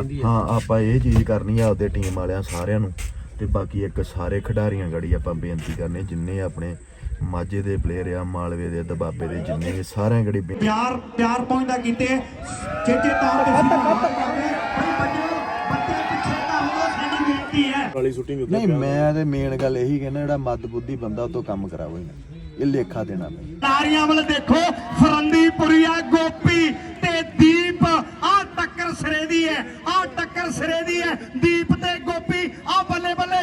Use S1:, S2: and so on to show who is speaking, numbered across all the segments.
S1: ਰਹਿੰਦੀ ਹੈ।
S2: ਹਾਂ ਆਪਾਂ ਇਹ ਚੀਜ਼ ਕਰਨੀ ਆ ਆਪਦੇ ਟੀਮ ਵਾਲਿਆਂ ਸਾਰਿਆਂ ਨੂੰ। ਤੇ ਬਾਕੀ ਇੱਕ ਸਾਰੇ ਖਿਡਾਰੀਆਂ ਗੜੀ ਆਪਾਂ ਬੇਨਤੀ ਕਰਨੇ ਜਿੰਨੇ ਆਪਣੇ ਮਾਝੇ ਦੇ ਪਲੇਅਰ ਆ ਮਾਲਵੇ ਦੇ ਦਬਾਬੇ ਦੇ ਜਿੰਨੇ ਵੀ ਸਾਰਿਆਂ ਗੜੀ
S3: ਪਿਆਰ ਪਿਆਰ ਪਹੁੰਚਦਾ ਕੀਤੇ। ਚੇਚੇ ਤੌਰ ਤੇ
S2: ਨਹੀਂ ਮੈਂ ਤੇ ਮੇਨ ਗੱਲ ਇਹੀ ਕਹਿੰਦਾ ਜਿਹੜਾ ਮੱਦ ਬੁੱਧੀ ਬੰਦਾ ਉਹ ਤੋਂ ਕੰਮ ਕਰਾਵੋ ਇਹਨਾਂ। ਇਹ ਲੇਖਾ ਦੇਣਾ ਨਹੀਂ
S3: ਤਾਰੀਆਂ ਵੱਲ ਦੇਖੋ ਫਰੰਦੀਪੁਰੀਆ ਗੋਪੀ ਤੇ ਦੀਪ। ਟੱਕਰ ਸਿਰੇ ਦੀ ਹੈ ਆ ਟੱਕਰ ਸਿਰੇ ਦੀ ਹੈ। ਦੀਪ ਤੇ ਗੋਪੀ ਆ ਬੱਲੇ ਬੱਲੇ।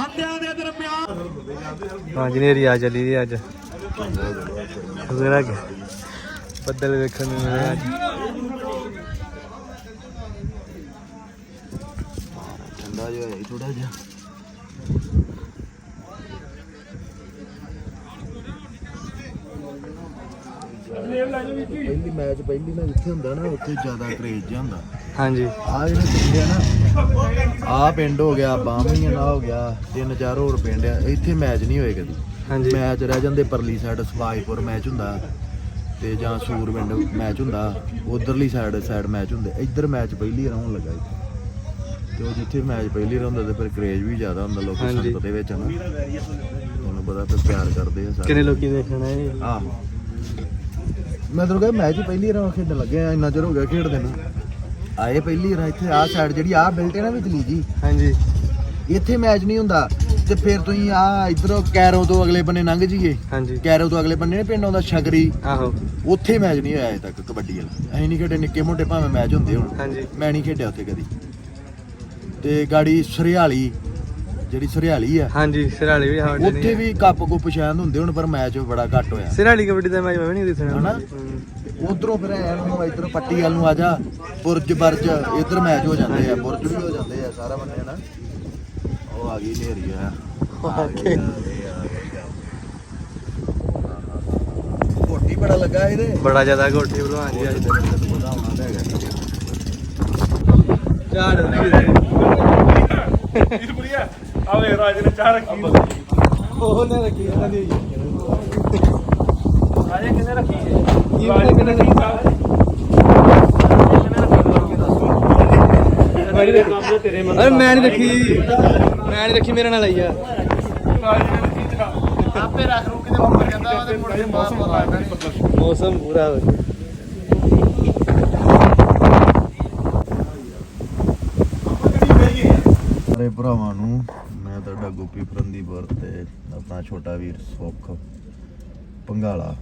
S3: ਹੱਥਿਆਂ ਦੇ ਦਰਮਿਆਨ।
S4: ਹਾਂ ਜਨੇਰੀ ਆ ਚੱਲੀ ਦੀ ਅੱਜ। ਜ਼ਰਾ ਕਿ ਬੱਦਲ ਵੇਖਣ ਨੂੰ ਮਿਲੇ ਅੱਜ।
S2: ਠੰਡਾ ਜਿਹਾ ਥੋੜਾ ਜਿਹਾ। ਪਹਿਲੀ ਮੈਚ ਪਹਿਲੀ ਨਾ ਜਿੱਥੇ ਹੁੰਦਾ ਨਾ ਉੱਥੇ ਜ਼ਿਆਦਾ ਕਰੇਜ ਜਿਹਾ ਹੁੰਦਾ।
S4: ਹਾਂਜੀ।
S2: ਆ ਜਿਹੜੇ ਪਿੰਡ ਆ ਨਾ ਆ ਪਿੰਡ ਹੋ ਗਿਆ ਬਾਹਮੀਆਂ ਨਾ ਹੋ ਗਿਆ ਤਿੰਨ ਚਾਰ ਹੋਰ ਪਿੰਡ ਆ ਇੱਥੇ ਮੈਚ ਨਹੀਂ ਹੋਏ ਕਦੀ।
S4: ਹਾਂਜੀ।
S2: ਮੈਚ ਰਹਿ ਜਾਂਦੇ ਪਰਲੀ ਸਾਈਡ ਸਵਾਈਪੁਰ ਮੈਚ ਹੁੰਦਾ ਤੇ ਜਾਂ ਸੂਰਵਿੰਡ ਮੈਚ ਹੁੰਦਾ ਉਧਰਲੀ ਸਾਈਡ ਸਾਈਡ ਮੈਚ ਹੁੰਦੇ। ਇੱਧਰ ਮੈਚ ਪਹਿਲੀ ਰਾਉਣ ਲੱਗਾ ਇੱਥੇ। ਤੇ ਉਹ ਜਿੱਥੇ ਮੈਚ ਪਹਿਲੀ ਰਾਉਂਦਾ ਤੇ ਫਿਰ ਕਰੇਜ ਵੀ ਜ਼ਿਆਦਾ ਹੁੰਦਾ ਲੋਕੀ। ਸੰਗਤ ਦੇ ਵਿੱਚ ਨਾ। ਤੁਹਾਨੂੰ ਪਤਾ ਫਿਰ ਪਿਆਰ ਕਰਦੇ ਆ ਸਾਰੇ।
S4: ਕਿੰਨੇ ਲੋਕੀ ਦੇਖਣ ਆਏ?
S2: ਆਹੋ। ਮੈਂ ਤੁਹਾਨੂੰ ਕਹਿੰਦਾ ਮੈਚ ਹੀ ਪਹਿਲੀ ਰਾਉਂ ਖੇਡਣ ਲੱਗੇ ਆ ਇੰਨਾ ਚਿਰ ਹੋ ਗਿਆ ਖੇਡਦੇ ਨੂੰ। ਆਏ ਪਹਿਲੀ ਰਾਂ ਇੱਥੇ ਆਹ ਸਾਈਡ ਜਿਹੜੀ ਆਹ ਬਿਲਟ ਹੈ ਨਾ ਵਿਚਲੀ ਜੀ।
S4: ਹਾਂਜੀ।
S2: ਇੱਥੇ ਮੈਚ ਨਹੀਂ ਹੁੰਦਾ ਤੇ ਫਿਰ ਤੁਸੀਂ ਆ ਇਧਰੋਂ ਕੈਰੋ ਤੋਂ ਅਗਲੇ ਬੰਨੇ ਲੰਘ ਜੀਏ
S4: ਹਾਂਜੀ।
S2: ਕੈਰੋ ਤੋਂ ਅਗਲੇ ਬੰਨੇ ਨੇ ਪਿੰਡ ਆਉਂਦਾ ਸ਼ਗਰੀ
S4: ਆਹੋ।
S2: ਉੱਥੇ ਮੈਚ ਨਹੀਂ ਹੋਇਆ ਅਜੇ ਤੱਕ ਕਬੱਡੀ ਵਾਲਾ। ਅਸੀਂ ਨਹੀਂ ਖੇਡੇ ਨਿੱਕੇ ਮੋਟੇ ਭਾਵੇਂ ਮੈਚ ਹੁੰਦੇ ਹੁਣ।
S4: ਹਾਂਜੀ।
S2: ਮੈਂ ਨਹੀਂ ਖੇਡਿਆ ਉੱਥੇ ਕਦੀ। ਤੇ ਗਾੜੀ ਸਰਿਆਲੀ ਜਿਹੜੀ ਸਰਿਆਲੀ ਆ
S4: ਹਾਂਜੀ ਸਿਰਾਲੀ ਵੀ ਹਾਂ
S2: ਉੱਥੇ ਵੀ ਕੱਪ ਕੁੱਪ ਸ਼ਾਇਦ ਹੁੰਦੇ ਹੁਣ ਪਰ ਮੈਚ ਬੜਾ ਘੱਟ ਹੋਇਆ।
S4: ਸਿਰਾਲੀ ਕਬੱਡੀ ਦਾ ਮੈਚ ਮੈਂ ਵੀ ਨਹੀਂ ਦੇਖਣਾ
S2: ਹਨਾ? ਉਧਰੋਂ ਫਿਰ ਐ ਨੂੰ ਇਧਰ ਪੱਟੀ ਵੱਲ ਨੂੰ ਆ ਜਾ ਬੁਰਜ ਬਰਜ ਇਧਰ ਮੈਚ ਹੋ ਜਾਂਦੇ ਆ ਬੁਰਜ ਵੀ ਹੋ ਜਾਂਦੇ ਆ ਸਾਰਾ ਬੰਨੇ ਨਾ ਉਹ ਆ ਗਈ ਨੇਰੀ ਆ ਆ ਗਈ, ਆ ਗਈ, ਆ ਗਈ। ਘੋਟੀ ਬੜਾ ਲੱਗਾ ਇਹਦੇ।
S4: ਬੜਾ ਜ਼ਿਆਦਾ ਗੋਠੀ ਭਲਵਾਨ ਜੀ ਅੱਜ।
S2: ਪਤਾ ਹੋਣਾ ਤਾਂ ਹੈਗਾ।
S4: ਝਾੜ
S1: ਆਵੇ ਰਾਜ ਨੇ ਚਾਹ ਰੱਖੀ
S4: ਉਹਨੇ ਰੱਖੀ ਇਹਨਾਂ ਦੀ
S1: ਰਾਜੇ ਕਿੰਨੇ ਰੱਖੀ ਹੈ
S4: ਪਤਾ ਕਿੰਨੇ ਰੱਖੀ
S1: ਮੇਰੇ ਤੇਰੇ
S4: ਅਰੇ ਮੈਂ ਨਹੀਂ ਰੱਖੀ ਮੈਂ ਨਹੀਂ ਰੱਖੀ ਮੇਰੇ ਨਾਲ ਆਈ ਆ।
S1: ਆਪੇ ਰੱਖ ਰੂ ਕਿਤੇ ਮੁੜ ਜਾਂਦਾ ਉਹਦੇ ਮੁੜ ਕੇ ਮੌਸਮ ਨਹੀਂ
S4: ਮੌਸਮ ਪੂਰਾ ਹੋ ਗਿਆ।
S2: ਸਾਰੇ ਭਰਾਵਾਂ ਨੂੰ ਗੋਪੀ ਫਰੰਦੀਪੁਰ ਤੇ ਆਪਣਾ ਛੋਟਾ ਵੀਰ ਸੁੱਖ ਪੰਗਾਲਾ।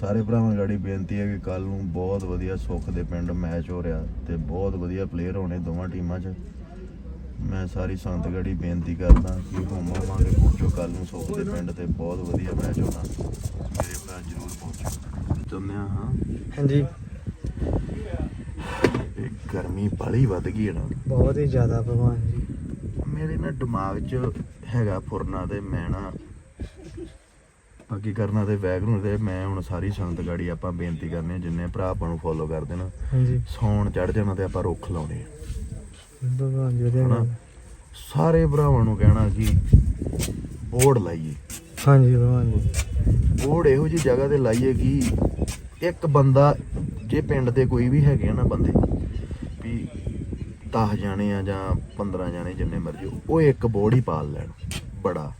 S2: ਸਾਰੇ ਭਰਾਵਾਂ ਗਾੜੀ ਬੇਨਤੀ ਹੈ ਕਿ ਕੱਲ ਨੂੰ ਬਹੁਤ ਵਧੀਆ ਸੁੱਖ ਦੇ ਪਿੰਡ ਮੈਚ ਹੋ ਰਿਹਾ ਤੇ ਬਹੁਤ ਵਧੀਆ ਪਲੇਅਰ ਹੋਣੇ ਦੋਵਾਂ ਟੀਮਾਂ 'ਚ। ਮੈਂ ਸਾਰੀ ਸੰਤ ਗਾੜੀ ਬੇਨਤੀ ਕਰਦਾ ਕਿ ਹੋਵਾਂਗੇ ਪਹੁੰਚੋ ਕੱਲ ਨੂੰ ਸੁੱਖ ਦੇ ਪਿੰਡ ਤੇ ਬਹੁਤ ਵਧੀਆ ਮੈਚ ਹੋਣਾ। ਮੇਰੇ ਭਰਾ ਜ਼ਰੂਰ ਪਹੁੰਚੋ ਹਾਂ ਹਾਂ।
S4: ਹਾਂਜੀ।
S2: ਇਹ ਗਰਮੀ ਬੜੀ ਵੱਧ ਗਈ ਹੈ ਨਾ।
S4: ਬਹੁਤ ਹੀ ਜ਼ਿਆਦਾ ਭਗਵਾਨ ਜੀ।
S2: ਮੇਰੇ ਨਾ ਦਿਮਾਗ 'ਚ ਹੈਗਾ ਫੁਰਨਾ ਤੇ ਮੈਂ ਨਾ ਬਾਕੀ ਕਰਨਾ ਤੇ ਵੈਗਰੂ ਤੇ ਮੈਂ ਹੁਣ ਸਾਰੀ ਸੰਗਤ ਗਾੜੀ ਆਪਾਂ ਬੇਨਤੀ ਕਰਨੇ ਜਿੰਨੇ ਭਰਾ ਆਪਾਂ ਨੂੰ ਫੋਲੋ ਕਰਦੇ ਨਾ
S4: ਹਾਂਜੀ।
S2: ਸੌਣ ਚੜ ਜਾਣਾ ਤੇ ਆਪਾਂ ਰੁੱਖ ਲਾਉਣੇ ਆ।
S4: ਭਗਵਾਨ ਜੀ ਵਧੀਆ
S2: ਹਨਾ?
S4: ਗੱਲ।
S2: ਸਾਰੇ ਭਰਾਵਾਂ ਨੂੰ ਕਹਿਣਾ ਕਿ ਬੋਰਡ ਲਾਈਏ।
S4: ਹਾਂਜੀ ਭਗਵਾਨ ਜੀ।
S2: ਬੋਰਡ ਇਹੋ ਜੀ ਜਗ੍ਹਾ ਤੇ ਲਾਈਏ ਕਿ ਇੱਕ ਬੰਦਾ ਜੇ ਪਿੰਡ ਦੇ ਕੋਈ ਵੀ ਹੈਗੇ ਆ ਨਾ ਬੰਦੇ 10 ਜਾਣੇ ਆ ਜਾਂ 15 ਜਾਣੇ ਜਿੰਨੇ ਮਰਜ਼ੀ ਉਹ ਇੱਕ ਬੋਰਡ ਹੀ ਪਾਲ ਲੈਣ ਬੜਾ।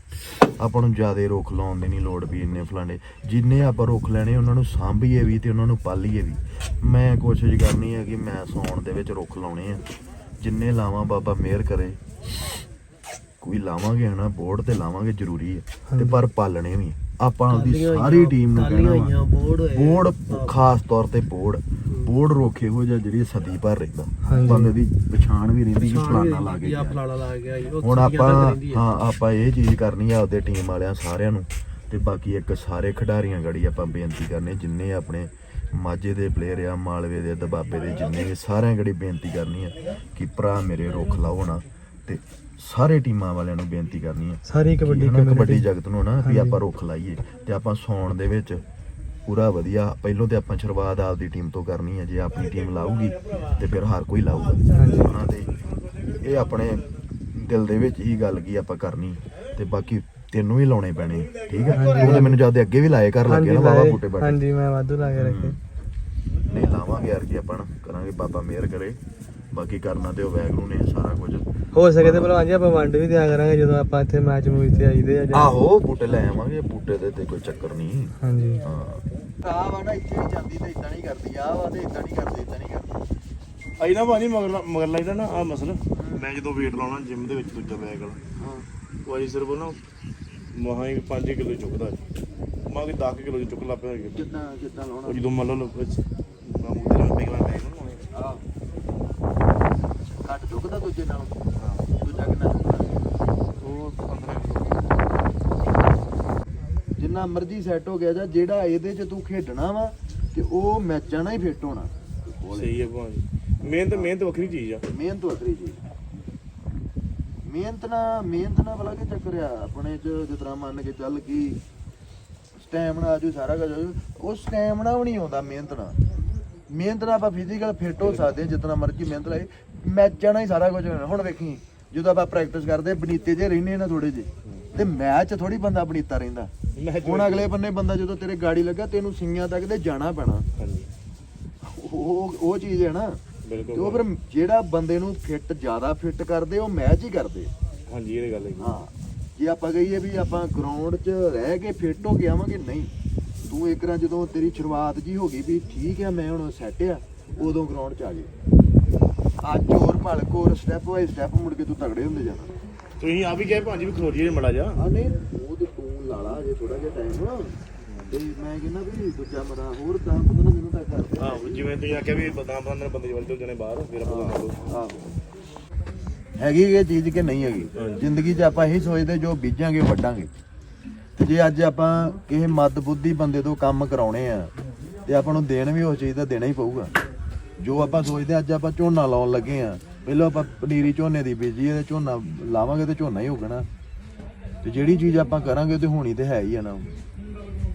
S2: ਆਪਾਂ ਨੂੰ ਜਿਆਦੇ ਰੁੱਖ ਲਾਉਣ ਦੀ ਨਹੀਂ ਲੋੜ ਵੀ ਇੰਨੇ ਫਲਾਣੇ। ਜਿੰਨੇ ਆਪਾਂ ਰੁੱਖ ਲੈਣੇ ਉਹਨਾਂ ਨੂੰ ਸਾਂਭੀਏ ਵੀ ਤੇ ਉਹਨਾਂ ਨੂੰ ਪਾਲੀਏ ਵੀ। ਮੈਂ ਕੋਸ਼ਿਸ਼ ਕਰਨੀ ਹੈ ਕਿ ਮੈਂ ਸੌਣ ਦੇ ਵਿੱਚ ਰੁੱਖ ਲਾਉਣੇ ਆ। ਜਿੰਨੇ ਲਾਵਾਂ ਬਾਬਾ ਮਿਹਰ ਕਰੇ। ਕੋਈ ਲਾਵਾਂਗੇ ਹਨਾ ਬੋਰਡ ਤੇ ਲਾਵਾਂਗੇ ਜ਼ਰੂਰੀ ਹੈ ਤੇ ਪਰ ਪਾਲਣੇ ਵੀ ਆਪਾਂ ਆਪਦੀ ਸਾਰੀ ਟੀਮ ਨੂੰ ਕਹਿਣਾ ਬੋਰਡ ਖਾਸ ਤੌਰ ਤੇ ਬੋਰਡ ਬੋਰਡ ਰੋਖੇ ਹੋ ਜਾਂ ਜਿਹੜੀ ਸਦੀ ਭਰ ਰਹਿੰਦਾ। ਬੰਦੇ ਦੀ ਪਛਾਣ ਵੀ ਰਹਿੰਦੀ ਕਿ ਫਲਾਣਾ ਲਾ ਕੇ ਗਿਆ।
S1: ਫਲਾਣਾ ਲਾ ਗਿਆ
S2: ਹੁਣ ਆਪਾਂ ਹਾਂ ਆਪਾਂ ਇਹ ਚੀਜ਼ ਕਰਨੀ ਆ ਆਪਦੇ ਟੀਮ ਵਾਲਿਆਂ ਸਾਰਿਆਂ ਨੂੰ ਤੇ ਬਾਕੀ ਇੱਕ ਸਾਰੇ ਖਿਡਾਰੀਆਂ ਗੜੀ ਆਪਾਂ ਬੇਨਤੀ ਕਰਨੇ ਜਿੰਨੇ ਆਪਣੇ ਮਾਝੇ ਦੇ ਪਲੇਅਰ ਆ ਮਾਲਵੇ ਦੇ ਦਬਾਬੇ ਦੇ ਜਿੰਨੇ ਵੀ ਸਾਰਿਆਂ ਗੜੀ ਬੇਨਤੀ ਕਰਨੀ ਆ ਕਿ ਭਰਾ ਮੇਰੇ ਰੁੱਖ ਲਾਓ ਨਾ ਤੇ ਸਾਰੇ ਟੀਮਾਂ ਵਾਲਿਆਂ ਨੂੰ ਬੇਨਤੀ ਕਰਨੀ ਆ
S4: ਸਾਰੀ ਕਬੱਡੀ
S2: ਕਬੱਡੀ ਜਗਤ ਨੂੰ ਨਾ ਵੀ। ਆਪਾਂ ਰੁੱਖ ਲਾਈਏ ਤੇ ਆਪਾਂ ਸੌਣ ਦੇ ਵਿੱਚ ਪੂਰਾ ਵਧੀਆ। ਪਹਿਲੋਂ ਤੇ ਆਪਾਂ ਸ਼ੁਰੂਆਤ ਆਪਦੀ ਟੀਮ ਤੋਂ ਕਰਨੀ ਹੈ ਜੇ ਆਪਣੀ ਟੀਮ ਲਾਊਗੀ ਤੇ ਫਿਰ ਹਰ ਕੋਈ ਲਾਊਗਾ।
S4: ਹਾਂਜੀ।
S2: ਹਨਾ ਤੇ ਇਹ ਆਪਣੇ ਦਿਲ ਦੇ ਵਿੱਚ ਹੀ ਗੱਲ ਕੀ ਆਪਾਂ ਕਰਨੀ ਤੇ ਬਾਕੀ ਤੈਨੂੰ ਵੀ ਲਾਉਣੇ ਪੈਣੇ। ਠੀਕ ਹੈ ਉਹ ਤੇ ਮੈਨੂੰ ਜਦ ਅੱਗੇ ਵੀ ਲਾਏ ਕਰ ਲੱਗੇ ਨਾ ਬਾਬਾ। ਬੂਟੇ ਬਾਟੇ।
S4: ਹਾਂਜੀ ਮੈਂ ਵਾਧੂ ਲਾ ਕੇ ਰੱਖੇ
S2: ਨਹੀਂ ਲਾਵਾਂਗੇ ਯਾਰ ਕੀ ਆਪਾਂ ਕਰਾਂਗੇ ਬਾਬਾ ਮਿਹਰ ਕਰੇ। ਬਾਕੀ ਕਰਨਾ ਤੇ ਉਹ ਵੈਗਰੂ ਨੇ ਸਾਰਾ ਕੁਝ।
S4: ਹੋ ਸਕੇ ਤੇ ਭਲਵਾਨ ਜੀ ਆਪਾਂ ਵੰਡ ਵੀ ਦਿਆ ਕਰਾਂਗੇ ਜਦੋਂ ਆਪਾਂ ਇੱਥੇ ਮੈਚ ਮੂਚ ਤੇ ਆਈਦੇ ਆ ਜਾਂ-
S2: ਆਹੋ ਬੂਟੇ ਲੈ ਆਵਾਂਗੇ ਬੂਟੇ ਦੇ ਤੇ ਕੋਈ ਚੱਕਰ ਨਹੀਂ।
S4: ਹਾਂਜੀ।
S2: ਹਾਂ। ਆ ਵਾ ਨਾ ਇੱਥੇ ਵੀ ਜਾਂਦੀ ਤੇ ਇਦਾਂ ਨਹੀਂ ਕਰਦੀ ਆ ਵਾ ਤੇ ਇਦਾਂ ਨਹੀਂ ਕਰਦੀ ਇਦਾਂ ਨਹੀਂ ਕਰਦੀ।
S5: ਆਈ ਨਾ ਭਾਜੀ ਮਗਰ ਮਗਰ ਲਾਈਦਾ ਨਾ ਆ ਮਸਲ। ਮੈਂ ਜਦੋਂ weight ਲਾਉਣਾ ਜਿਮ ਦੇ ਵਿੱਚ ਦੂਜਾ ਬੈਗ ਵਾਲਾ।
S2: ਹਾਂ।
S5: ਉਹ ਅਜੀ ਸਿਰਫ ਨਾ ਮਹਾ ਹੀ 5 ਕਿਲੋ ਚੁੱਕਦਾ। ਮਾ ਕਿ 10 ਕਿਲੋ ਚੁੱਕ ਲਾ ਪਿਆ
S2: ਜਿੱਦਾਂ ਜਿੱਦਾਂ ਲਾਉਣਾ।
S5: ਜਦੋਂ ਮੰਨ ਲਓ ਵਿੱਚ ਮੈਂ ਨਾਲ ਬੈਗ ਨੂੰ
S2: ਆ ਚੁੱਕਦਾ ਦੂਜੇ ਨਾਲ। ਦੂਜਾ ਕਿੰਨਾ ਚੁੱਕਦਾ
S5: ਉਹ 15 ਕਿਲੋ।
S2: ਜਿੰਨਾ ਮਰਜ਼ੀ ਸੈੱਟ ਹੋ ਗਿਆ ਜਾਂ ਜਿਹੜਾ ਇਹਦੇ 'ਚ ਤੂੰ ਖੇਡਣਾ ਵਾ ਤੇ ਉਹ ਮੈਚਾਂ ਨਾਲ ਹੀ ਫਿੱਟ ਹੋਣਾ।
S5: ਸਹੀ ਹੈ ਭਾਜੀ। ਮਿਹਨਤ ਮਿਹਨਤ ਵੱਖਰੀ ਚੀਜ਼ ਆ।
S2: ਮਿਹਨਤ ਵੱਖਰੀ ਜੀ ਮਿਹਨਤ ਨਾ ਮਿਹਨਤ ਨਾ ਭਲਾ ਕੀ ਚੱਕਰ ਆ? ਆਪਣੇ 'ਚ ਤਰ੍ਹਾਂ ਮੰਨ ਕੇ ਚੱਲ ਕਿ ਸਟੈਮਿਨਾ ਆਜੂ ਸਾਰਾ ਕੁਝ ਉਹ ਸਟੈਮਿਨਾ ਵੀ ਨਹੀਂ ਆਉਂਦਾ ਮਿਹਨਤ ਨਾਲ। ਮਿਹਨਤ ਨਾਲ ਆਪਾਂ ਫਿਜ਼ੀਕਲ ਫਿੱਟ ਹੋ ਸਕਦੇ ਹਾਂ ਜਿਤਨਾ ਮਰਜ਼ੀ ਮਿਹਨਤ ਲਾਏ ਮੈਚਾਂ ਨਾਲ ਹੀ ਸਾਰਾ ਕੁਝ ਹੋਣਾ ਹੁਣ ਵੇਖੀ ਜਦੋਂ ਆਪਾਂ ਪ੍ਰੈਕਟਿਸ ਕਰਦੇ ਬਨੀਤੇ ਜੇ ਰਹਿੰਦੇ ਨਾ ਥੋੜੇ ਜੇ ਤੇ ਮੈਚ ਥੋੜੀ ਬੰਦਾ ਬਨੀਤਾ ਰਹਿੰਦਾ। ਹੁਣ ਅਗਲੇ ਬੰਨੇ ਬੰਦਾ ਜਦੋਂ ਤੇਰੇ ਗਾੜੀ ਲੱਗਾ ਤੈਨੂੰ ਸਿੰਗਾਂ ਤੱਕ ਤੇ ਜਾਣਾ ਪੈਣਾ। ਉਹ ਉਹ ਚੀਜ਼ ਹੈ ਨਾ। ਤੇ ਉਹ ਫਿਰ ਜਿਹੜਾ ਬੰਦੇ ਨੂੰ ਫਿੱਟ ਜ਼ਿਆਦਾ ਫਿੱਟ ਕਰਦੇ ਉਹ ਮੈਚ ਹੀ ਕਰਦੇ।
S5: ਹਾਂਜੀ ਇਹ ਗੱਲ ਹੈ
S2: ਹਾਂ। ਜੇ ਆਪਾਂ ਕਹੀਏ ਵੀ ਆਪਾਂ ਗਰਾਊਂਡ 'ਚ ਰਹਿ ਕੇ ਫਿੱਟ ਹੋ ਕੇ ਆਵਾਂਗੇ ਨਹੀਂ। ਤੂੰ ਇੱਕ ਰਾਂ ਜਦੋਂ ਤੇਰੀ ਸ਼ੁਰੂਆਤ ਜੀ ਹੋ ਗਈ ਵੀ ਠੀਕ ਹੈ ਮੈਂ ਹੁਣ ਸੈੱਟ ਆ ਉਦੋਂ ਗਰਾਊਂਡ 'ਚ ਆ ਜੇ ਅੱਜ ਹੋਰ ਭਲ ਕੋਰ ਸਟੈਪ ਬਾਈ ਸਟੈਪ ਮੁੜ ਕੇ ਤੂੰ ਤਗੜੇ ਹੁੰਦੇ ਜਾਣਾ।
S5: ਤੁਸੀਂ ਆ ਵੀ ਕਹੇ ਭਾਜੀ ਵੀ ਖਲੋਜੀਏ ਮੜਾ ਜਾ
S2: ਆ ਨਹੀਂ ਉਹ ਤੇ ਤੂੰ ਲਾਲਾ ਜੇ ਥੋੜਾ ਜਿਹਾ ਟਾਈਮ ਤੇ ਮੈਂ ਕਹਿੰਦਾ ਵੀ ਦੂਜਾ ਮਰਾ ਹੋਰ ਤਾਂ ਪਤਾ ਨਾ ਮੈਨੂੰ ਤਾਂ ਕਰਦੇ
S5: ਆਹੋ ਜਿਵੇਂ ਤੁਸੀਂ ਆਖਿਆ ਵੀ ਬਦਾਮ ਬੰਨਣ ਬੰਦੇ ਚਲ ਜਾਣੇ ਬਾਹਰ ਮੇਰਾ ਪਤਾ ਨਾ ਲਓ।
S2: ਆਹੋ ਹੈਗੀ ਇਹ ਚੀਜ਼ ਕਿ ਨਹੀਂ ਹੈਗੀ? ਜ਼ਿੰਦਗੀ 'ਚ ਆਪਾਂ ਇਹੀ ਸੋਚਦੇ ਜੋ ਬੀਜਾਂਗੇ ਵੱਡਾਂਗੇ ਤੇ ਜੇ ਅੱਜ ਆਪਾਂ ਕਿਸੇ ਮੱਦ ਬੁੱਧੀ ਬੰਦੇ ਤੋਂ ਕੰਮ ਕਰਾਉਣੇ ਆ ਤੇ ਆਪਾਂ ਨੂੰ ਦੇਣ ਵੀ ਉਸ ਚੀਜ਼ ਦਾ ਦੇਣਾ ਹੀ ਪਊਗਾ। ਜੋ ਆਪਾਂ ਸੋਚਦੇ ਹਾਂ, ਅੱਜ ਆਪਾਂ ਝੋਨਾ ਲਾਉਣ ਲੱਗੇ ਆ ਪਹਿਲਾਂ ਆਪਾਂ ਪਨੀਰੀ ਝੋਨੇ ਦੀ ਬੀਜੀ ਤੇ ਝੋਨਾ ਲਾਵਾਂਗੇ ਤੇ ਝੋਨਾ ਹੀ ਹੋਣਾ ਤੇ ਜਿਹੜੀ ਚੀਜ਼ ਆਪਾਂ ਕਰਾਂਗੇ ਤੇ ਹੋਣੀ ਤੇ ਹੈ ਹੀ ਆ ਨਾ।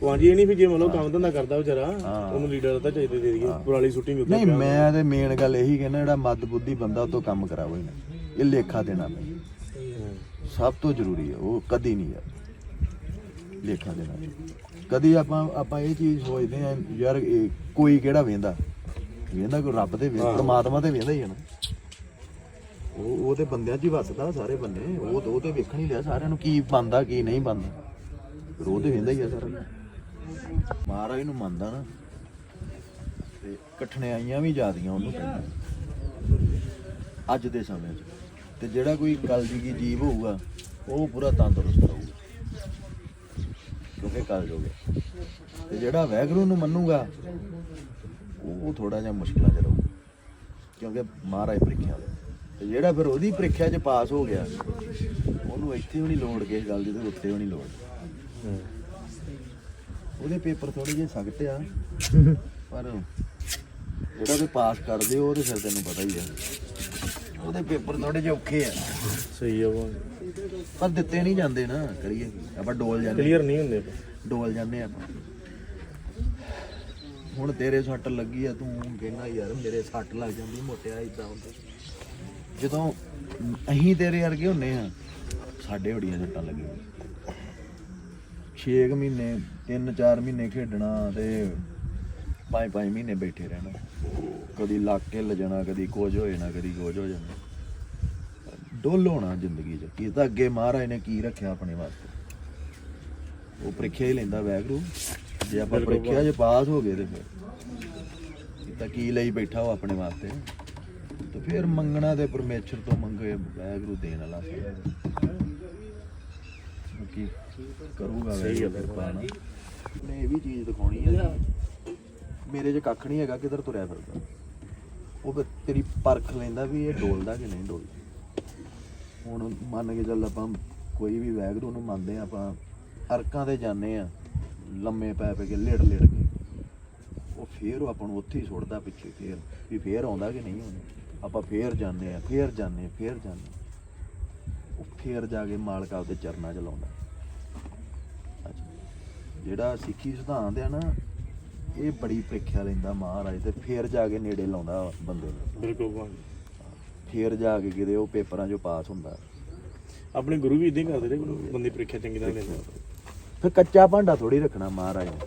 S5: ਭਾਜੀ ਇਹ ਨਹੀਂ ਵੀ ਜੇ ਮੰਨ ਲਓ ਕੰਮ ਧੰਦਾ ਕਰਦਾ ਵਿਚਾਰਾ
S2: ਹਾਂ।
S5: ਉਹਨੂੰ ਲੀਡਰ ਤਾਂ ਚਾਹੀਦਾ ਦੇ ਦਈਏ ਪੁਰਾਣੀ ਸ਼ੂਟਿੰਗ ਉੱਤੇ
S2: ਨਹੀਂ ਮੈਂ ਤੇ ਮੇਨ ਗੱਲ ਇਹੀ ਕਹਿੰਦਾ ਜਿਹੜਾ ਮੱਦ ਬੁੱਧੀ ਬੰਦਾ ਉਹ ਤੋਂ ਕੰਮ ਕਰਾਵੋ ਹੀ ਨਾ ਇਹ ਲੇਖਾ ਦੇਣਾ ਪੈਂਦਾ ਸਭ ਤੋਂ ਜ਼ਰੂਰੀ ਹੈ ਉਹ ਕਦੀ ਨਹੀਂ ਯਾਰ ਲੇਖਾ ਦੇਣਾ। ਚਾਹੀਦਾ। ਕਦੀ ਆਪਾਂ ਆਪਾਂ ਇਹ ਚੀਜ਼ ਸੋਚਦੇ ਆ ਯਾਰ ਇਹ ਕੋਈ ਕਿਹੜਾ ਵੇਂਦਾ? ਵੇਂਦਾ ਕੋਈ ਰੱਬ ਤੇ ਵੇਂਦਾ ਪਰਮਾਤਮਾ ਤੇ ਵੇਂਦਾ ਹੀ ਹੈ ਨਾ। ਉਹ ਉਹ ਤੇ ਬੰਦਿਆਂ 'ਚ ਹੀ ਵਸਦਾ ਸਾਰੇ ਬੰਦੇ। ਉਹ ਉਹ ਤੇ ਵੇਖਣ ਹੀ ਲਿਆ ਸਾਰਿਆਂ ਨੂੰ ਕੀ ਬੰਦਾ ਕੀ ਨਹੀਂ ਬੰਦਾ ਤੇ ਵੇਂਦਾ ਹੀ ਆ ਸਾਰਾ। ਮਹਾਰਾਜ ਨੂੰ ਮੰਨਦਾ ਨਾ ਤੇ ਕਠਿਨਾਈਆਂ ਵੀ ਜ਼ਿਆਦੀਆਂ ਉਹਨੂੰ ਅੱਜ ਦੇ ਸਮੇਂ 'ਚ। ਤੇ ਜਿਹੜਾ ਕੋਈ ਕਲਯੁਗੀ ਜੀਵ ਹੋਊਗਾ ਉਹ ਪੂਰਾ ਤੰਦਰੁਸਤ ਰਹੂਗਾ। ਕਿਉਂਕਿ ਕਲਯੁਗ ਹੈ। ਤੇ ਜਿਹੜਾ ਵੈਗਰੂ ਨੂੰ ਮੰਨੂਗਾ ਉਹ ਥੋੜਾ ਜਿਹਾ ਮੁਸ਼ਕਲਾਂ 'ਚ ਰਹੂ ਕਿਉਂਕਿ ਮਹਾਰਾਜ ਪ੍ਰੀਖਿਆ ਦੇ ਤੇ ਜਿਹੜਾ ਫਿਰ ਉਹਦੀ ਪ੍ਰੀਖਿਆ 'ਚ ਪਾਸ ਹੋ ਗਿਆ ਉਹਨੂੰ ਇੱਥੇ ਵੀ ਨਹੀਂ ਲੋੜ ਕਿਸੇ ਗੱਲ ਦੀ ਤੇ ਉੱਤੇ ਵੀ ਨਹੀਂ ਲੋੜ। ਉਹਦੇ ਪੇਪਰ ਥੋੜੇ ਜਿਹੇ ਸਖਤ ਆ ਪਰ ਜਿਹੜਾ ਤੇ ਪਾਸ ਕਰਦੇ ਉਹ ਤੇ ਫਿਰ ਤੈਨੂੰ ਪਤਾ ਹੀ ਆ। ਉਹਦੇ ਪੇਪਰ ਥੋੜੇ ਜਿਹੇ ਔਖੇ ਆ।
S5: ਸਹੀ ਆ
S2: ਪਰ ਦਿੱਤੇ ਨਹੀਂ ਜਾਂਦੇ ਨਾ ਕਰੀਏ? ਆਪਾਂ ਡੋਲ ਜਾਂਦੇ
S5: ਕਲੀਅਰ ਨਹੀਂ ਹੁੰਦੇ
S2: ਡੋਲ ਜਾਂਦੇ ਆਪਾਂ। ਹੁਣ ਤੇਰੇ ਸੱਟ ਲੱਗੀ ਆ, ਤੂੰ ਕਹਿੰਦਾ ਯਾਰ, ਮੇਰੇ ਸੱਟ ਲੱਗ ਜਾਂਦੀ, ਮੋਟਿਆ ਇਦਾਂ ਹੁੰਦਾ। ਜਦੋਂ ਅਸੀਂ ਤੇਰੇ ਵਰਗੇ ਹੁੰਨੇ ਆ, ਸਾਡੇ ਬੜੀਆਂ ਸੱਟਾਂ ਲੱਗੀਆਂ। 6 ਮਹੀਨੇ 3-4 ਮਹੀਨੇ ਖੇਡਣਾ ਤੇ 5-5 ਮਹੀਨੇ ਬੈਠੇ ਰਹਿਣਾ। ਕਦੀ ਲੱਕ ਹਿੱਲ ਜਾਣਾ, ਕਦੀ ਕੁਝ ਹੋ ਜਾਣਾ, ਕਦੀ ਕੁਝ ਹੋ ਜਾਣਾ। ਡੋਲ ਹੋਣਾ ਜ਼ਿੰਦਗੀ 'ਚ, ਕੀ ਤਾਂ ਅੱਗੇ ਮਹਾਰਾਜ ਨੇ ਕੀ ਰੱਖਿਆ ਆਪਣੇ ਵਾਸਤੇ। ਉਹ ਪ੍ਰੀਖਿਆ ਹੀ ਲੈਂਦਾ ਵੈਗਰੂ। ਜੇ ਆਪਾਂ ਪ੍ਰੀਖਿਆ 'ਚ। ਪਾਸ ਹੋ ਗਏ ਤੇ ਫਿਰ। ਤਾਂ ਕੀ ਲਈ ਬੈਠਾ ਉਹ ਆਪਣੇ ਵਾਸਤੇ? ਤੇ ਫਿਰ ਮੰਗਣਾ ਤੇ ਪਰਮੇਸ਼ਰ ਤੋਂ ਮੰਗੇ ਵੈਗਰੂ ਦੇਣ ਵਾਲਾ ਸੀ। ਕੀ ਕਰੂਗਾ ਸਹੀ ਹੈ ਨੇ ਇਹ ਵੀ ਚੀਜ਼ ਦਿਖਾਉਣੀ ਹੈ ਮੇਰੇ 'ਚ ਕੱਖ ਨਹੀਂ ਹੈਗਾ ਕਿਧਰ ਤੁਰਿਆ ਫਿਰਦਾ। ਉਹ ਫਿਰ ਤੇਰੀ ਪਰਖ ਲੈਂਦਾ ਵੀ ਇਹ ਡੋਲਦਾ ਕਿ ਨਹੀਂ ਡੋਲਦਾ। ਹੁਣ ਮੰਨ ਕੇ ਚੱਲ ਆਪਾਂ ਕੋਈ ਵੀ ਵੈਗਰੂ ਨੂੰ ਮੰਨਦੇ ਆਪਾਂ ਅਰਕਾਂ ਤੇ ਜਾਂਦੇ ਆ ਲੰਮੇ ਪੈ ਪੈ ਕੇ ਲੇੜ ਲੇੜ ਕੇ ਉਹ ਫੇਰ ਉਹ ਆਪਾਂ ਨੂੰ ਉੱਥੇ ਹੀ ਸੁੱਟਦਾ ਪਿੱਛੇ ਫੇਰ ਵੀ ਫੇਰ ਆਉਂਦਾ ਕਿ ਨਹੀਂ ਆਉਂਦਾ। ਆਪਾਂ ਫੇਰ ਜਾਂਦੇ ਆ ਫੇਰ ਜਾਂਦੇ ਫੇਰ ਜਾਂਦੇ। ਉਹ ਫੇਰ ਜਾ ਕੇ ਮਾਲਕ ਆਪਦੇ ਚਰਨਾਂ 'ਚ ਲਾਉਂਦਾ। ਜਿਹੜਾ ਸਿੱਖੀ ਸਿਧਾਂਤ ਆ ਨਾ ਇਹ ਬੜੀ ਪ੍ਰੀਖਿਆ ਲੈਂਦਾ ਮਹਾਰਾਜ ਤੇ ਫੇਰ ਜਾ ਕੇ ਨੇੜੇ ਲਾਉਂਦਾ ਬੰਦੇ ਨੂੰ।
S5: ਬਿਲਕੁਲ
S2: ਫੇਰ ਜਾ ਕੇ ਕਿਤੇ ਉਹ ਪੇਪਰਾਂ 'ਚੋਂ ਪਾਸ ਹੁੰਦਾ।
S5: ਆਪਣੇ ਗੁਰੂ ਵੀ ਇਦਾਂ ਹੀ ਕਰਦੇ ਰਹੇ ਬੰਦੇ ਪ੍ਰੀਖਿਆ ਚੰਗੀ ਤਰ੍ਹਾਂ ਲੈਂਦੇ
S2: ਫਿਰ ਕੱਚਾ ਭਾਂਡਾ ਥੋੜੀ ਰੱਖਣਾ ਮਹਾਰਾਜ ਨੇ।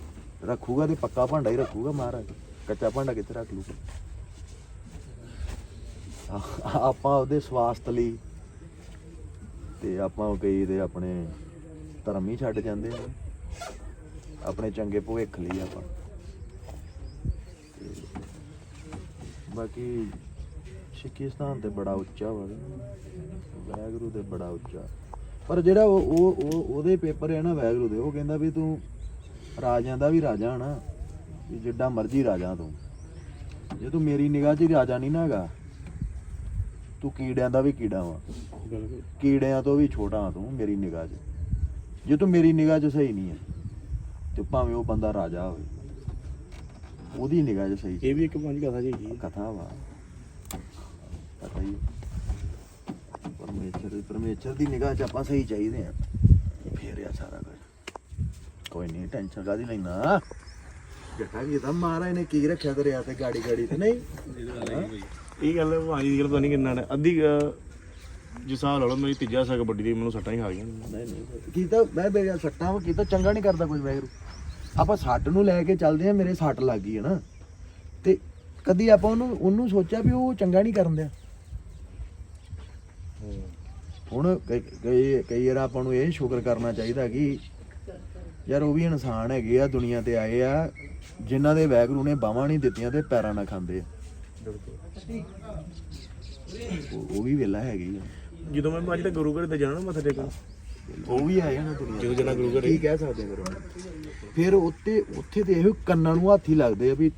S2: ਰੱਖੂਗਾ ਤੇ ਪੱਕਾ ਭਾਂਡਾ ਹੀ ਰੱਖੂਗਾ ਮਹਾਰਾਜ। ਕੱਚਾ ਭਾਂਡਾ ਕਿੱਥੇ ਰੱਖ ਲੂਗਾ ਆ- ਆਪਾਂ ਉਹਦੇ ਸਵਾਸਥ ਲਈ ਤੇ ਆਪਾਂ ਕਈ ਦੇ ਆਪਣੇ ਧਰਮ ਹੀ ਛੱਡ ਜਾਂਦੇ ਆ ਆਪਣੇ ਚੰਗੇ ਭਵਿੱਖ ਲਈ ਆਪਾਂ। ਤੇ ਬਾਕੀ ਸਿੱਖੀ ਸਥਾਨ ਤੇ ਬੜਾ ਉੱਚਾ ਵਾ। ਵਾਹਿਗੁਰੂ ਤੇ ਬੜਾ ਉੱਚਾ। ਪਰ ਜਿਹੜਾ ਉਹ ਉਹ ਉਹ- ਉਹਦੇ ਪੇਪਰ ਹੈ ਨਾ ਵੈਗਰੂ ਦੇ ਉਹ ਕਹਿੰਦਾ ਵੀ ਤੂੰ ਰਾਜਿਆਂ ਦਾ ਵੀ ਰਾਜਾ ਨਾ ਵੀ ਜਿੱਡਾ ਮਰਜ਼ੀ ਰਾਜਾ ਤੂੰ। ਜੇ ਤੂੰ ਮੇਰੀ ਨਿਗਾਹ 'ਚ ਰਾਜਾ ਨਹੀਂ ਨਾ ਹੈਗਾ ਤੂੰ ਕੀੜਿਆਂ ਦਾ ਵੀ ਕੀੜਾ ਵਾ।
S5: ਬਿਲਕੁਲ।
S2: ਕੀੜਿਆਂ ਤੋਂ ਵੀ ਛੋਟਾ ਆ ਤੂੰ ਮੇਰੀ ਨਿਗਾਹ 'ਚ। ਜੇ ਤੂੰ ਮੇਰੀ ਨਿਗਾਹ 'ਚ ਸਹੀ ਨਹੀਂ ਹੈ ਤੇ ਭਾਵੇਂ ਉਹ ਬੰਦਾ ਰਾਜਾ ਹੋਵੇ ਉਹਦੀ ਨਿਗਾਹ 'ਚ ਸਹੀ
S5: ਇਹ ਵੀ ਇੱਕ ਪੰਜ ਕਥਾ ਜੀ ਹੈਗੀ ਹੈ।
S2: ਕਥਾ ਵਾ। ਪਤਾ ਹੀ ਹੈ। ਪਰਮੇਸ਼ਰ ਦੀ ਨਿਗਾਹ 'ਚ ਆਪਾਂ ਸਹੀ ਚਾਹੀਦੇ ਆ। ਫੇਰ ਆ ਸਾਰਾ ਕੁਝ ਕੋਈ ਨਹੀਂ ਟੈਨਸ਼ਨ ਕਾਦੀ ਲੈਣਾ ਜੱਟਾ ਵੀ ਤਾਂ ਮਹਾਰਾਜ ਨੇ ਕੀ ਰੱਖਿਆ ਦਰਿਆ ਤੇ ਗਾੜੀ ਗਾੜੀ ਤੇ ਨਹੀਂ?
S5: ਇਹ ਗੱਲ ਭਾਜੀ ਦੀ ਗੱਲ ਪਤਾ ਨਹੀਂ ਕਿੰਨਾ ਨੇ। ਅੱਧੀ ਅਹ, ਜਿਸ ਹਿਸਾਬ ਲਾ ਲਓ ਮੇਰੀ ਤੀਜਾ ਸਗ ਵੱਡੀ ਦੀ ਮੈਨੂੰ ਸੱਟਾਂ ਹੀ ਖਾ ਗਈਆਂ
S2: ਨਹੀਂ ਨਹੀਂ ਕੀਤਾ ਮੈਂ ਬੇਗਾ ਸੱਟਾਂ ਵਾ ਕੀਤਾ ਚੰਗਾ ਨਹੀਂ ਕਰਦਾ ਕੋਈ ਵੈਗਰੂ ਆਪਾਂ ਸੱਟ ਨੂੰ ਲੈ ਕੇ ਚੱਲਦੇ ਆ ਮੇਰੇ ਸੱਟ ਲੱਗ ਗਈ ਹੈ ਨਾ। ਤੇ ਕਦੀ ਆਪਾਂ ਉਹਨੂੰ ਉਹਨੂੰ ਸੋਚਿਆ ਵੀ ਉਹ ਚੰਗਾ ਨਹੀਂ ਕਰਨ ਦਿਆ? ਹੁਣ ਕਈ ਕਈ- ਵਾਰ ਆਪਾਂ ਨੂੰ ਇਹ ਸ਼ੁਕਰ ਕਰਨਾ ਚਾਹੀਦਾ ਕਿ ਯਾਰ ਉਹ ਵੀ ਇਨਸਾਨ ਹੈਗੇ ਆ ਦੁਨੀਆ ਤੇ ਆਏ ਆ ਜਿਨ੍ਹਾਂ ਦੇ ਵੈਗਰੂ ਨੇ ਬਾਹਾਂ ਨਹੀਂ ਦਿੱਤੀਆਂ ਤੇ ਪੈਰਾਂ ਨਾਲ ਖਾਂਦੇ ਆ। ਉਹ ਵੀ ਵੇਲਾ ਹੈਗੇ ਆ।
S5: ਜਦੋਂ ਮੈਂ ਅੱਜ ਤੱਕ ਗੁਰੂ ਘਰ ਤੇ ਜਾਣਾ ਨਾ ਮੱਥਾ ਟੇਕਣ
S2: ਉਹ ਵੀ ਆਏ ਨਾ ਦੁਨੀਆ
S5: ਜਦੋਂ ਜਾਣਾ ਗੁਰੂ ਘਰ
S2: ਕੀ ਕਹਿ ਸਕਦੇ ਫਿਰ ਉਹਨੂੰ? ਫਿਰ ਉੱਤੇ ਉੱਥੇ ਤੇ ਇਹੋ ਕੰਨਾਂ ਨੂੰ ਹੱਥ ਲੱਗਦੇ ਆ ਵੀ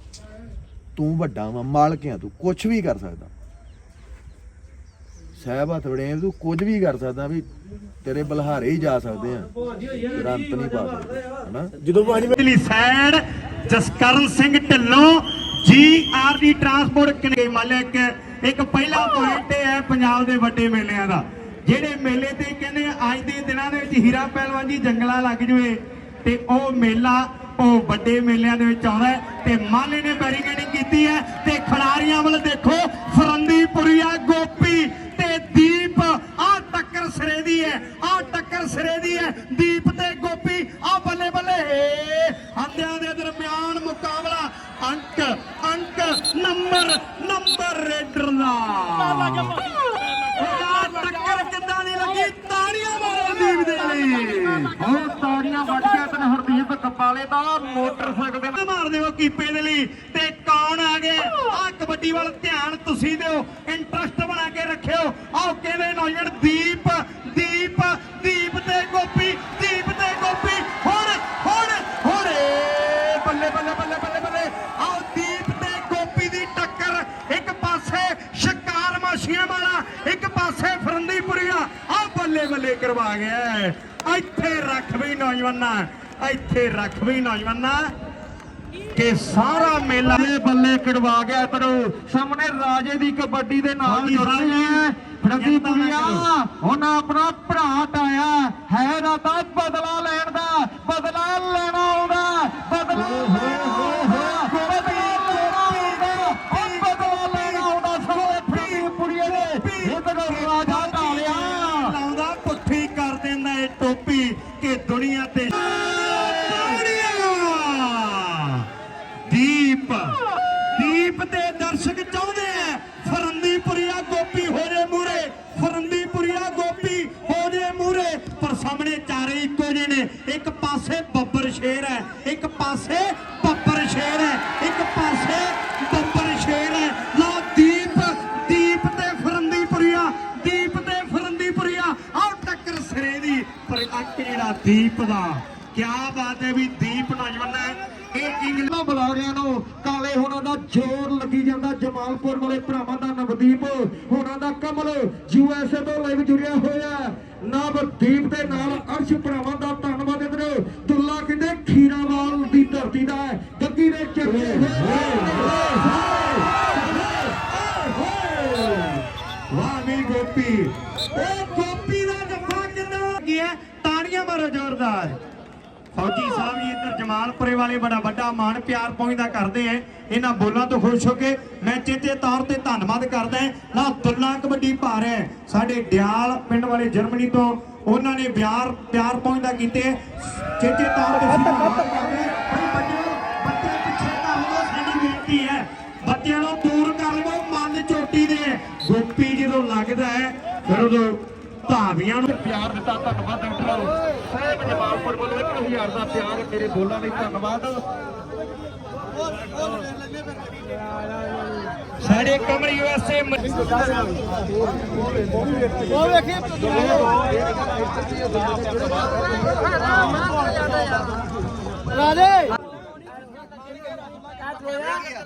S2: ਤੂੰ ਵੱਡਾ ਵਾ ਮਾਲਕ ਆ ਤੂੰ ਕੁਝ ਵੀ ਕਰ ਸਕਦਾ। ਸਹਿਬ ਹੱਥ ਵੜੇ ਤੂੰ ਕੁਝ ਵੀ ਕਰ ਸਕਦਾ ਵੀ ਤੇਰੇ ਬਲਹਾਰੇ ਹੀ ਜਾ ਸਕਦੇ ਆ। ਤੇਰਾ ਨਹੀਂ ਪਾ ਸਕਦੇ, ਹਨਾ?
S5: ਜਦੋਂ ਭਾਜੀ ਮੈਂ
S3: ਸਾਈਡ ਜਸਕਰਨ ਸਿੰਘ ਢਿੱਲੋਂ ਜੀ ਆਰ ਦੀ ਟਰਾਂਸਪੋਰਟ ਕਨੇ ਮਾਲਕ, ਇੱਕ ਪਹਿਲਾ ਪੁਆਇੰਟ ਹੈ ਪੰਜਾਬ ਦੇ ਵੱਡੇ ਮੇਲਿਆਂ ਦਾ, ਜਿਹੜੇ ਮੇਲੇ ਤੇ ਕਹਿੰਦੇ ਅੱਜ ਦੇ ਦਿਨਾਂ ਦੇ ਵਿੱਚ ਹੀਰਾ ਪਹਿਲਵਾਨ ਜੀ ਜੰਗਲਾ ਲੱਗ ਜਵੇ, ਤੇ ਉਹ ਮੇਲਾ ਉਹ ਵੱਡੇ ਮੇਲਿਆਂ ਦੇ ਵਿੱਚ ਆਉਂਦਾ ਹੈ, ਤੇ ਮਾਲੇ ਨੇ ਬੈਰੀਕੇਡਿੰਗ ਕੀਤੀ ਹੈ, ਤੇ ਖਿਡਾਰੀਆਂ ਵੱਲ ਦੇਖੋ, ਫਰੰਦੀ ਗੋਪੀ ਤੇ ਦੀਪ ਆ ਟੱਕਰ ਸਿਰੇ ਦੀ ਹੈ ਆ ਟੱਕਰ ਸਿਰੇ ਦੀ ਹੈ ਦੀਪ ਤੇ ਗੋਪੀ ਆ ਬੱਲੇ ਬੱਲੇ ਹੰਦਿਆਂ ਦੇ ਦਰਮਿਆਨ ਮੁਕਾਬਲਾ ਅੰਕ ਅੰਕ ਨੰਬਰ ਨੰਬਰ ਰੇਡਰ ਦਾ ਆ ਟੱਕਰ ਕਿੱਦਾਂ ਦੀ ਲੱਗੀ ਤਾੜੀਆਂ ਮਾਰੋ ਦੀਪ ਦੇ ਲਈ ਉਹ ਤਾੜੀਆਂ ਵੱਜ ਗਿਆ ਤੇ ਹਰਦੀਪ ਕਪਾਲੇ ਦਾ ਮੋਟਰਸਾਈਕਲ ਦੇ ਨਾਲ ਮਾਰ ਦਿਓ ਕੀਪੇ ਦੇ ਲਈ ਤੇ ਕੌਣ ਆ ਗਿਆ ਆ ਕਬੱਡੀ ਵੱਲ ਧਿਆਨ ਤੁਸੀਂ ਦਿਓ ਇੰਟਰਸਟ ਬਣਾ ਕੇ ਰੱਖਿਓ। ਆਓ ਕਿਵੇਂ ਨੌਜਵਾਨ? ਦੀਪ ਦੀਪ ਦੀਪ ਤੇ ਗੋਪੀ, ਦੀਪ ਤੇ ਗੋਪੀ। ਹੁਣ ਹੁਣ ਹੁਣ ਬੱਲੇ ਬੱਲੇ ਬੱਲੇ ਬੱਲੇ ਬੱਲੇ। ਆਓ ਦੀਪ ਤੇ ਗੋਪੀ ਦੀ ਟੱਕਰ। ਇੱਕ ਪਾਸੇ ਸ਼ਿਕਾਰ ਮਾਸ਼ੀਆਂ ਵਾਲਾ, ਇੱਕ ਪਾਸੇ ਫਰੰਦੀਪੁਰੀਆ ਆ ਬੱਲੇ ਬੱਲੇ ਕਰਵਾ ਗਿਆ। ਇੱਥੇ ਰੱਖ ਵੀ ਨੌਜਵਾਨਾਂ, ਇੱਥੇ ਰੱਖ ਵੀ ਨੌਜਵਾਨਾਂ। ਕਿ ਸਾਰਾ ਮੇਲਾ
S6: ਬੱਲੇ ਬੱਲੇ ਕਢਵਾ ਗਿਆ ਇਧਰੋਂ ਸਾਹਮਣੇ ਰਾਜੇ ਦੀ ਕਬੱਡੀ ਦੇ ਨਾਲ ਜੁੜ ਹੈ ਫਰੰਦੀ ਪੁਰੀਆ। ਉਹਨਾਂ ਆਪਣਾ ਭਰਾ ਟਾਇਆ ਹੈ ਰਾਤਾ ਬਦਲਾ ਲੈਣ ਦਾ ਬਦਲਾ ਲੈਣਾ
S3: ਦੀਪ ਕੀ ਬਾਤ ਹੈ ਵੀ ਦੀਪ ਨੌਜਵਾਨ ਹੈ। ਇਹ ਇੰਗਲਿਸ਼
S6: ਇਹਨਾਂ ਬੁਲਾਰਿਆਂ ਨੂੰ ਕਾਲੇ ਹੋਣਾ ਦਾ ਜ਼ੋਰ ਲੱਗੀ ਜਾਂਦਾ। ਜਮਾਲਪੁਰ ਵਾਲੇ ਭਰਾਵਾਂ ਦਾ ਨਵਦੀਪ ਹੁਣਾਂ ਦਾ ਕਮਲ। ਯੂਐਸਏ ਤੋਂ ਲਾਈਵ ਜੁੜਿਆ ਹੋਇਆ ਨਵਦੀਪ ਦੇ ਨਾਲ ਅਰਸ਼ ਭਰਾਵਾਂ
S3: ਜੀ ਵਾਲੇ ਬੜਾ ਵੱਡਾ ਮਾਣ ਪਿਆਰ ਪਹੁੰਚਦਾ ਕਰਦੇ ਐ। ਇਹਨਾਂ ਬੋਲਾਂ ਤੋਂ ਖੁਸ਼ ਹੋ ਕੇ ਮੈਂ ਚੇਚੇ ਤੌਰ ਤੇ ਧੰਨਵਾਦ ਕਰਦਾ ਹਾਂ। ਦੁੱਲਾ ਕਬੱਡੀ ਪਾ ਹੈ। ਸਾਡੇ ਡਿਆਲ ਪਿੰਡ ਵਾਲੇ ਜਰਮਨੀ ਤੋਂ ਉਹਨਾਂ ਨੇ ਪਿਆਰ ਪਿਆਰ ਪਹੁੰਚਦਾ ਕੀਤੇ ਚੇਚੇ ਤੌਰ ਤੇ ਬੱਚੇ ਪਿੱਛੇ ਨਾ ਹੋਵੋ ਸਾਡੀ ਬੇਨਤੀ ਹੈ ਬੱਚਿਆਂ ਨੂੰ ਦੂਰ ਕਰ ਲਵੋ ਮਨ ਚੋਟੀ ਦੇ। ਗੋਪੀ ਜਦੋਂ ਲੱਗਦਾ ਹੈ ਫਿਰ ਉਦੋਂ ਧਾਵੀਆਂ ਨੂੰ
S6: ਪਿਆਰ ਦਿੱਤਾ ਧੰਨਵਾਦ ਡਾਕਟਰ ਸਾਹਿਬ। ਜਮਾਲਪੁਰ ਵੱਲੋਂ 1000 ਦਾ ਪਿਆਰ ਮੇਰੇ ਬੋਲਾਂ ਲਈ ਧੰਨਵਾਦ।
S3: ਸਾਡੇ ਕਮਰ ਯੂਐਸਏ
S2: ਉਹ ਵੇਖੀ ਰਾਜੇ!